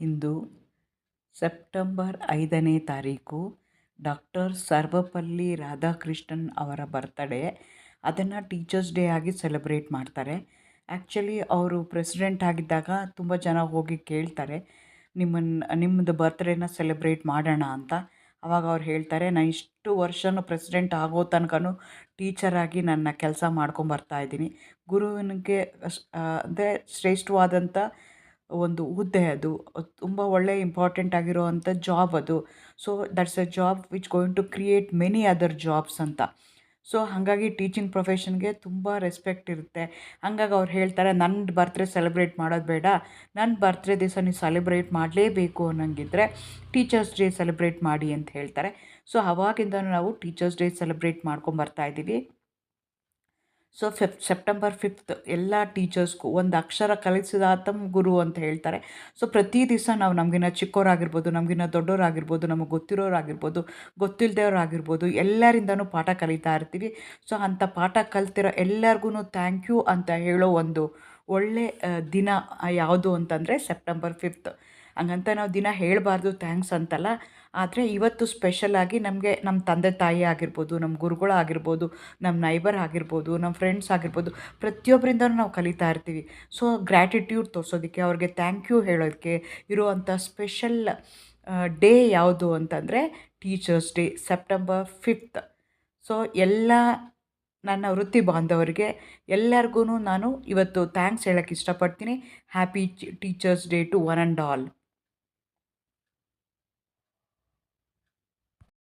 ಇಂದು September ಐದನೇ ತಾರೀಕು doctor Sarvepalli Radhakrishnan ಅವರ ಬರ್ತಡೇ. ಅದನ್ನು ಟೀಚರ್ಸ್ ಡೇ ಆಗಿ ಸೆಲೆಬ್ರೇಟ್ ಮಾಡ್ತಾರೆ. ಆ್ಯಕ್ಚುಲಿ ಅವರು ಪ್ರೆಸಿಡೆಂಟ್ ಆಗಿದ್ದಾಗ ತುಂಬ ಜನ ಹೋಗಿ ಕೇಳ್ತಾರೆ ನಿಮ್ಮನ್ನು ನಿಮ್ಮದು ಬರ್ತ್ಡೇನ ಸೆಲೆಬ್ರೇಟ್ ಮಾಡೋಣ ಅಂತ. ಅವಾಗ ಅವ್ರು ಹೇಳ್ತಾರೆ ನಾನು ಇಷ್ಟು ವರ್ಷವೂ ಪ್ರೆಸಿಡೆಂಟ್ ಆಗೋ ತನಕನೂ ಟೀಚರಾಗಿ ನನ್ನ ಕೆಲಸ ಮಾಡ್ಕೊಂಬರ್ತಾ ಇದ್ದೀನಿ. ಗುರುವಿನಿಗೆ ಅಂದರೆ ಶ್ರೇಷ್ಠವಾದಂಥ ಒಂದು ಹುದ್ದೆ ಅದು. ತುಂಬ ಒಳ್ಳೆಯ ಇಂಪಾರ್ಟೆಂಟ್ ಆಗಿರೋವಂಥ ಜಾಬ್ ಅದು. So that's a job which going to create many other jobs ಅಂತ. ಸೊ ಹಾಗಾಗಿ ಟೀಚಿಂಗ್ ಪ್ರೊಫೆಷನ್ಗೆ ತುಂಬ ರೆಸ್ಪೆಕ್ಟ್ ಇರುತ್ತೆ. ಹಂಗಾಗಿ ಅವ್ರು ಹೇಳ್ತಾರೆ ನನ್ನ ಬರ್ತ್ಡೇ ಸೆಲೆಬ್ರೇಟ್ ಮಾಡೋದು ಬೇಡ. ನನ್ನ ಬರ್ತ್ಡೇ ದಿವಸ ನೀವು ಸೆಲೆಬ್ರೇಟ್ ಮಾಡಲೇಬೇಕು ಅನ್ನೋಂಗಿದ್ರೆ ಟೀಚರ್ಸ್ ಡೇ ಸೆಲೆಬ್ರೇಟ್ ಮಾಡಿ ಅಂತ ಹೇಳ್ತಾರೆ. ಸೊ ಅವಾಗಿಂದ ನಾವು ಟೀಚರ್ಸ್ ಡೇ ಸೆಲೆಬ್ರೇಟ್ ಮಾಡ್ಕೊಂಬರ್ತಾ ಇದ್ದೀವಿ. ಸೊ ಫೆಪ್ ಸೆಪ್ಟೆಂಬರ್ ಫಿಫ್ತ್ ಎಲ್ಲ ಟೀಚರ್ಸ್ಗೂ ಒಂದು ಅಕ್ಷರ ಕಲಿಸಿದಾತಂ ಗುರು ಅಂತ ಹೇಳ್ತಾರೆ. ಸೊ ಪ್ರತಿ ದಿವಸ ನಾವು ನಮಗಿನ್ನ ಚಿಕ್ಕವರಾಗಿರ್ಬೋದು ನಮಗಿನ್ನ ದೊಡ್ಡವರಾಗಿರ್ಬೋದು ನಮಗೆ ಗೊತ್ತಿರೋರಾಗಿರ್ಬೋದು ಗೊತ್ತಿಲ್ಲದವ್ರಾಗಿರ್ಬೋದು ಎಲ್ಲರಿಂದನೂ ಪಾಠ ಕಲಿತಾ ಇರ್ತೀವಿ. ಸೊ ಅಂಥ ಪಾಠ ಕಲ್ತಿರೋ ಎಲ್ಲರಿಗೂ ಥ್ಯಾಂಕ್ ಯು ಅಂತ ಹೇಳೋ ಒಂದು ಒಳ್ಳೆ ದಿನ ಯಾವುದು ಅಂತಂದರೆ ಸೆಪ್ಟೆಂಬರ್ ಫಿಫ್ತ್ ಹಂಗಂತ ನಾವು ದಿನ ಹೇಳಬಾರ್ದು ಥ್ಯಾಂಕ್ಸ್ ಅಂತಲ್ಲ. ಆದರೆ ಇವತ್ತು ಸ್ಪೆಷಲಾಗಿ ನಮಗೆ ನಮ್ಮ ತಂದೆ ತಾಯಿ ಆಗಿರ್ಬೋದು ನಮ್ಮ ಗುರುಗಳಾಗಿರ್ಬೋದು ನಮ್ಮ ನೈಬರ್ ಆಗಿರ್ಬೋದು ನಮ್ಮ ಫ್ರೆಂಡ್ಸ್ ಆಗಿರ್ಬೋದು ಪ್ರತಿಯೊಬ್ಬರಿಂದನೂ ನಾವು ಕಲಿತಾ ಇರ್ತೀವಿ. ಸೊ ಗ್ರ್ಯಾಟಿಟ್ಯೂಡ್ ತೋರಿಸೋದಕ್ಕೆ, ಅವ್ರಿಗೆ ಥ್ಯಾಂಕ್ ಯು ಹೇಳೋದಕ್ಕೆ ಇರುವಂಥ ಸ್ಪೆಷಲ್ ಡೇ ಯಾವುದು ಅಂತಂದರೆ teachers day September fifth so ಎಲ್ಲ ನನ್ನ ವೃತ್ತಿ ಬಾಂಧವರಿಗೆ ಎಲ್ಲರಿಗೂ ನಾನು ಇವತ್ತು ಥ್ಯಾಂಕ್ಸ್ ಹೇಳೋಕ್ಕೆ ಇಷ್ಟಪಡ್ತೀನಿ. Happy teachers day to one and all